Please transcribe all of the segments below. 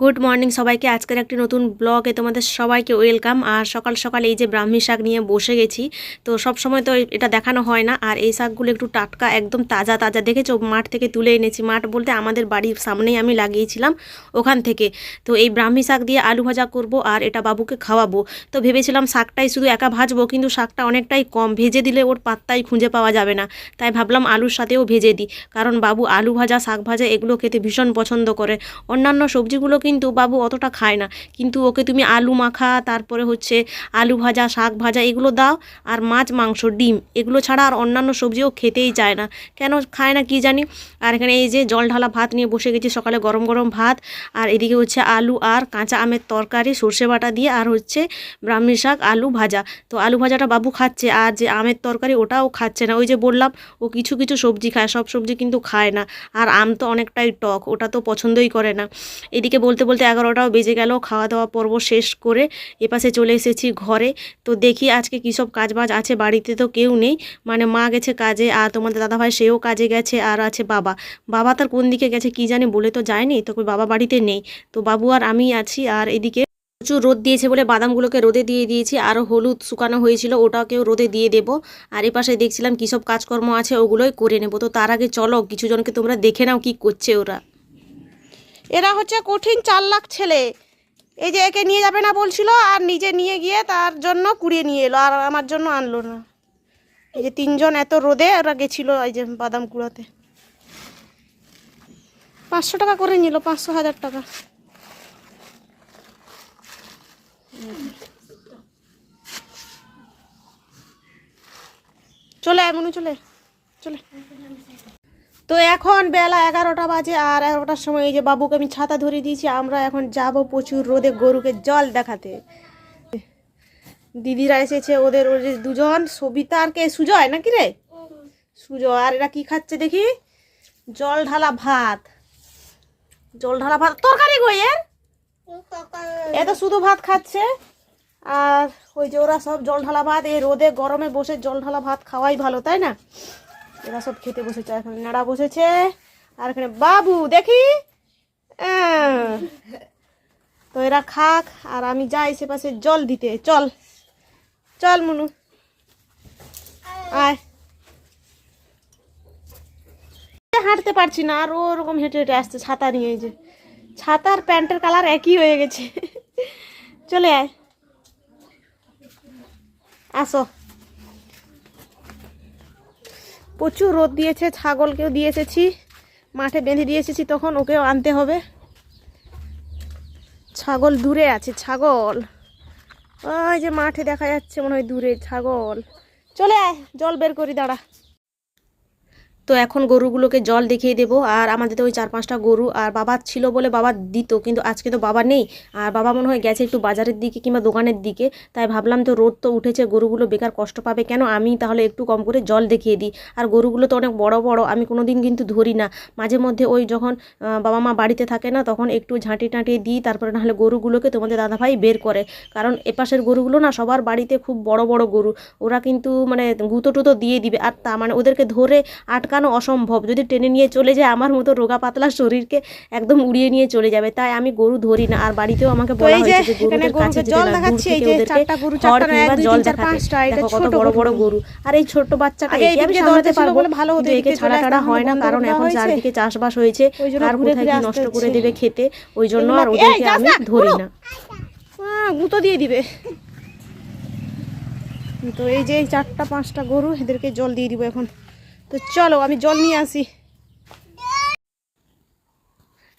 Good morning সবাইকে। আজকের একটি নতুন ব্লগে তোমাদের সবাইকে ওয়েলকাম আর সকাল সকাল এই যে ব্রাহ্মী শাক নিয়ে বসে গেছি, তো সব সময় তো এটা দেখানো হয় না। আর এই শাকগুলো একটু টাটকা, একদম তাজা তাজা। দেখেছ? মাঠ থেকে তুলে এনেছি। মাঠ বলতে আমাদের বাড়ির সামনেই আমি লাগিয়েছিলাম ওখান থেকে। তো এই ব্রাহ্মী শাক দিয়ে আলু ভাজা করব আর এটা বাবুকে খাওয়াবো। তো ভেবেছিলাম শাকটাই শুধু একা ভাজবো, কিন্তু শাকটা অনেকটাই কম। ভেজে দিলে ওর পাত্তাই খুঁজে পাওয়া যাবে না। তাই ভাবলাম আলুর সাথেও ভেজে দিই। কারণ বাবু আলু ভাজা, শাক ভাজা, এগুলো খেতে ভীষণ পছন্দ করে। অন্যান্য সবজিগুলো কিন্তু বাবু অতটা খায় না। কিন্তু ওকে তুমি আলু মাখা, তারপরে হচ্ছে আলু ভাজা, শাক ভাজা এগুলো দাও আর মাছ, মাংস, ডিম এগুলো ছাড়া আর অন্যান্য সবজিও খেতেই চায় না। কেন খায় না কি জানি? আর এখানে এই যে জল ঢালা ভাত নিয়ে বসে গেছি সকালে গরম গরম ভাত আর এদিকে হচ্ছে আলু আর কাঁচা আমের তরকারি, সর্ষে বাটা দিয়ে আর হচ্ছে ব্রাহ্মী শাক, আলু ভাজা। তো আলু ভাজাটা বাবু খাচ্ছে আর যে আমের তরকারি ওটাও খাচ্ছে না। ওই যে বললাম, ও কিছু কিছু সবজি খায়, সব সবজি কিন্তু খায় না। আর আম তো অনেকটাই টক, ওটা তো পছন্দই করে না। এদিকে বলতে বলতে এগারোটাও বেজে গেল খাওয়া দাওয়া পর্ব শেষ করে এপাশে চলে এসেছি ঘরে। তো দেখি আজকে কী সব কাজবাজ আছে, বাড়িতে তো কেউ নেই। মানে মা গেছে কাজে, আর তোমাদের দাদাভাই সেও কাজে গেছে, আর আছে বাবা। বাবা তার কোন দিকে গেছে কি জানি বলে তো যায়নি, তো বাবা বাড়িতে নেই। তো বাবু আর আমি আছি, আর এদিকে প্রচুর রোদ দিয়েছে বলে বাদামগুলোকে রোদে দিয়ে দিয়েছি, আর হলুদ শুকানো হয়েছিল, ওটাকেও রোদে দিয়ে দেব। আর এপাশে দেখছিলাম কী সব কাজকর্ম আছে, ওগুলোই করে নেব। তো তার আগে চলো কিছু জনকে তোমরা দেখে নাও কি করছে ওরা। এরা হচ্ছে কঠিন চার লাখ ছেলে। এই যে একে নিয়ে যাবে না বলছিল, আর নিজে নিয়ে গিয়ে তার জন্য কুড়িয়ে নিয়ে এলো, আর আমার জন্য আনলো না। এই যে তিনজন এত রোদে, ওরা গেছিল এই যে বাদাম কুড়াতে। পাঁচশো টাকা করে নিল, পাঁচশো হাজার টাকা। চলে মনে, চলে চলে তো এখন বেলা এগারোটা বাজে আর এগারোটার সময় এই যে বাবুকে আমি ছাতা ধরে দিয়েছি, আমরা এখন যাব প্রচুর রোদে গরুকে জল দেখাতে। দিদিরা এসেছে, ওদের ওর দুজন সবিতা আর কে সুজয় নাকি রে? সুজয়, আর এরা কি খাচ্ছে দেখি? জল ঢালা ভাত। জল ঢালা ভাত। তরকারি গো এর? এ শুধু ভাত খাচ্ছে। আর ওই যে ওরা সব জল ঢালা ভাত, এই রোদে গরমে বসে জল ঢালা ভাত খাওয়াই ভালো, তাই না? এরা সব খেতে বসেছে এখানে নাড়া বসেছে, আর এখানে বাবু, দেখি? আহ। তো এরা খাক, আর আমি যাই সে পাশে জল দিতে। চল। চল, মুনু। আয়। হাঁটতে পারছি না, আর ওরকম হেঁটে হেঁটে আসছে ছাতা নিয়ে যে। ছাতার প্যান্টের কালার একই হয়ে গেছে। চলে আয়। আসো। প্রচুর রোদ দিয়েছে, ছাগলকেও দিয়ে এসেছি। মাঠে বেঁধে দিয়ে এসেছি, তখন ওকেও আনতে হবে। ছাগল দূরে আছে, ছাগল। ওই যে মাঠে দেখা যাচ্ছে মনে হয় দূরে ছাগল। চলে আয়, জল বের করি, দাঁড়া। তো এখন গরুগুলোকে জল দেখিয়ে দেবো। আর আমাদের তো ওই চার পাঁচটা গরু, আর বাবা ছিল বলে বাবা দিত, কিন্তু আজকে তো বাবা নেই। আর বাবা মনে হয় গেছে একটু বাজারের দিকে কিংবা দোকানের দিকে, তাই ভাবলাম তো রোদ তো উঠেছে, গরুগুলো বেকার কষ্ট পাবে কেন? আমি তাহলে একটু কম করে জল দেখিয়ে দিই। আর গরুগুলো তো অনেক বড় বড়, আমি কোনো দিন কিন্তু ধরি না। মাঝে মধ্যে ওই যখন বাবা মা বাড়িতে থাকে না, তখন একটু ঝাঁটি টাঁটিয়ে দিই, তারপরে নাহলে গরুগুলোকে তোমাদের দাদাভাই বের করে। কারণ এপাশের গরুগুলো না সবার বাড়িতে খুব বড় বড় গরু, ওরা কিন্তু মানে গুঁতো টুতো দিয়ে দিবে। আর তা মানে ওদেরকে ধরে আটকানো অসম্ভব। যদি টেনে নিয়ে চলে যায় আমার মতো রোগা পাতলা শরীরকে একদম উড়িয়ে নিয়ে চলে যাবে। তাই আমি গরু ধরি না। আর বাড়িতেও আমাকে বলা হয়েছে যে এখানে গরুদের কাছে জল না, দেখাচ্ছি এই যে চারটা গরু চারটা জল তিন চার দেখাতে। পাঁচটা এটা ছোট বড় বড় গরু। আর এই বাচ্চাটা একে আমি সামলাতে পারব ভালো হতো, কিন্তু একে এদিকে ছাড়া টাড়া হয় না কারণ এখন চারদিকে চাষবাস হয়েছে। আর কোথায় কি নষ্ট করে। দেবে খেতে ওই জন্য আর ওদেরকে আমি ধরি না। গুঁতো দিয়ে দিবে। তো এই যে চারটা পাঁচটা গরু এদেরকে জল দিয়ে দিব এখন। তো চলো আমি জল নিয়ে আসি।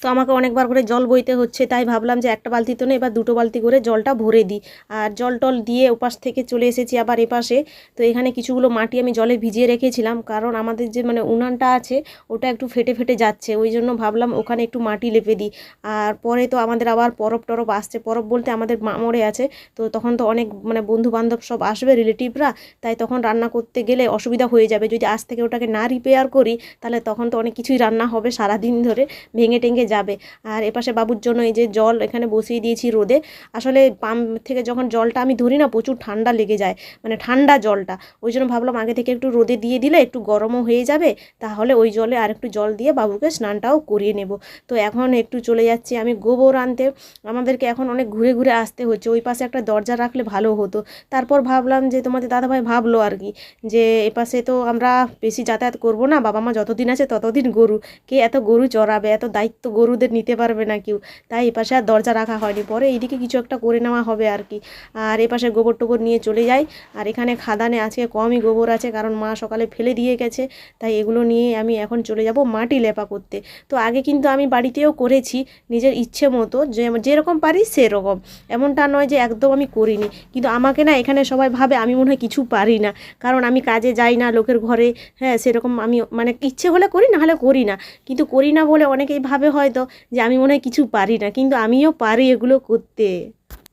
তো আমাকে অনেকবার করে জল বইতে হচ্ছে, তাই ভাবলাম যে একটা বালতি তো নেই, এবার দুটো বালতি করে জলটা ভরে দিই। আর জল টল দিয়ে ওপাশ থেকে চলে এসেছি আবার এপাশে। তো এখানে কিছুগুলো মাটি আমি জলে ভিজিয়ে রেখেছিলাম, কারণ আমাদের যে মানে উনানটা আছে, ওটা একটু ফেটে ফেটে যাচ্ছে, ওই জন্য ভাবলাম ওখানে একটু মাটি লেপে দিই। আর পরে তো আমাদের আবার পরব টরব আসছে, পরব বলতে আমাদের মামরে আছে, তো তখন তো অনেক মানে বন্ধু বান্ধব সব আসবে, রিলেটিভরা, তাই তখন রান্না করতে গেলে অসুবিধা হয়ে যাবে। যদি আজ থেকে ওটাকে না রিপেয়ার করি, তাহলে তখন তো অনেক কিছুই রান্না হবে সারাদিন ধরে, ভেঙে টেঙে যাবে। আর এপাশে বাবুর জন্য এই যে জল এখানে বসিয়ে দিয়েছি রোদে। আসলে পাম্প থেকে যখন জলটা আমি ধরি না, প্রচুর ঠান্ডা লেগে যায় মানে ঠান্ডা জলটা। ওই জন্য ভাবলাম আগে থেকে একটু রোদে দিয়ে দিলে একটু গরমও হয়ে যাবে, তাহলে ওই জলে আর একটু জল দিয়ে বাবুকে স্নানটাও করিয়ে নেব। তো এখন একটু চলে যাচ্ছি আমি গোবর আনতে। আমাদেরকে এখন অনেক ঘুরে ঘুরে আসতে হচ্ছে, ওই পাশে একটা দরজা রাখলে ভালো হতো। তারপর ভাবলাম যে তোমাদের দাদাভাই ভাবলো আর কি, যে এপাশে তো আমরা বেশি যাতায়াত করব না, বাবা মা যতদিন আছে ততদিন গরু, কে এত গরু চড়াবে, এত দায়িত্ব গরুদের নিতে পারবে না কেউ। তাই এপাশে আর দরজা রাখা হয়নি। পরে এইদিকে কিছু একটা করে নেওয়া হবে আর কি। আর এপাশে গোবর টোবর নিয়ে চলে যাই। আর এখানে খাদানে আজকে কমই গোবর আছে, কারণ মা সকালে ফেলে দিয়ে গেছে। তাই এগুলো নিয়ে আমি এখন চলে যাব মাটি লেপা করতে। তো আগে কিন্তু আমি বাড়িতেও করেছি, নিজের ইচ্ছে মতো। যে যেরকম পারি সেরকম। এমনটা নয় যে একদম আমি করিনি। কিন্তু আমাকে না এখানে সবাই ভাবে আমি মনে হয় কিছু পারি না। কারণ আমি কাজে যাই না, লোকের ঘরে হ্যাঁ সেরকম আমি মানে ইচ্ছে হলে করি, না হলে করি না। কিন্তু করি না বলে অনেকেই ভাবে হয়তো যে আমি মনে হয় কিছু পারি না কিন্তু আমিও পারি এগুলো করতে।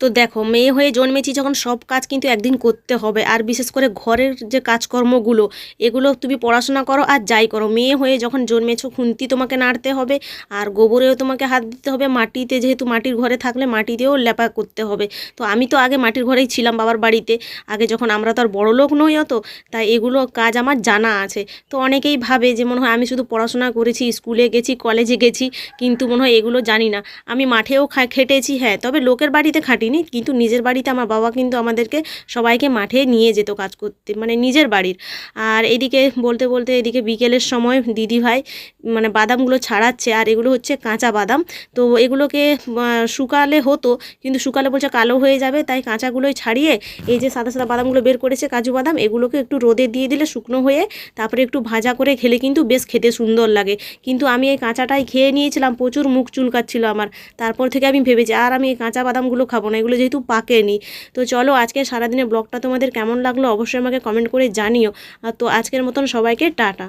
তো দেখো, মেয়ে হয়ে জন্মেছি যখন সব কাজ কিন্তু একদিন করতে হবে। আর বিশেষ করে ঘরের যে কাজকর্মগুলো, এগুলো তুমি পড়াশোনা করো আর যাই করো। মেয়ে হয়ে যখন জন্মেছো, খুন্তি তোমাকে নাড়তে হবে আর গোবরেও তোমাকে হাত দিতে হবে। মাটিতে যেহেতু মাটির ঘরে থাকলে মাটিতেও লেপা করতে হবে। তো আমি তো আগে মাটির ঘরেই ছিলাম বাবার বাড়িতে। আগে যখন আমরা তো আর বড় লোক নই অত, তাই এগুলো কাজ আমার জানা আছে। তো অনেকেই ভাবে যে মনে হয় আমি শুধু পড়াশোনা করেছি, স্কুলে গেছি, কলেজে গেছি, কিন্তু মনে হয় এগুলো জানি না। আমি মাঠেও খেটেছি হ্যাঁ তবে লোকের বাড়িতে খাটিনি কিন্তু নিজের বাড়িতে আমার বাবা কিন্তু আমাদেরকে সবাইকে মাঠে নিয়ে যেত কাজ করতে মানে নিজের বাড়ির। আর এদিকে বলতে বলতে এদিকে বিকেলের সময় দিদি ভাই মানে বাদামগুলো ছাড়াচ্ছে, আর এগুলো হচ্ছে কাঁচা বাদাম। তো এগুলোকে শুকালে হতো, কিন্তু শুকালে বলছে কালো হয়ে যাবে, তাই কাঁচাগুলোই ছাড়িয়ে এই যে সাদা সাদা বাদামগুলো বের করেছে কাজু বাদাম, এগুলোকে একটু রোদে দিয়ে দিলে শুকনো হয়ে তারপরে একটু ভাজা করে খেলে কিন্তু বেশ খেতে সুন্দর লাগে। কিন্তু আমি এই কাঁচাটাই খেয়ে নিয়েছিলাম, প্রচুর মুখ চুলকাচ্ছিল আমার। তারপর থেকে আমি ভেবেছি, আর আমি এই কাঁচা বাদামগুলো খাব না এগুলো যেহেতু পাকেনি। তো চলো আজকে সারাদিনের ব্লগটা তোমাদের কেমন লাগল অবশ্যই আমাকে কমেন্ট করে জানিও। আর তো আজকের মতন সবাইকে টাটা।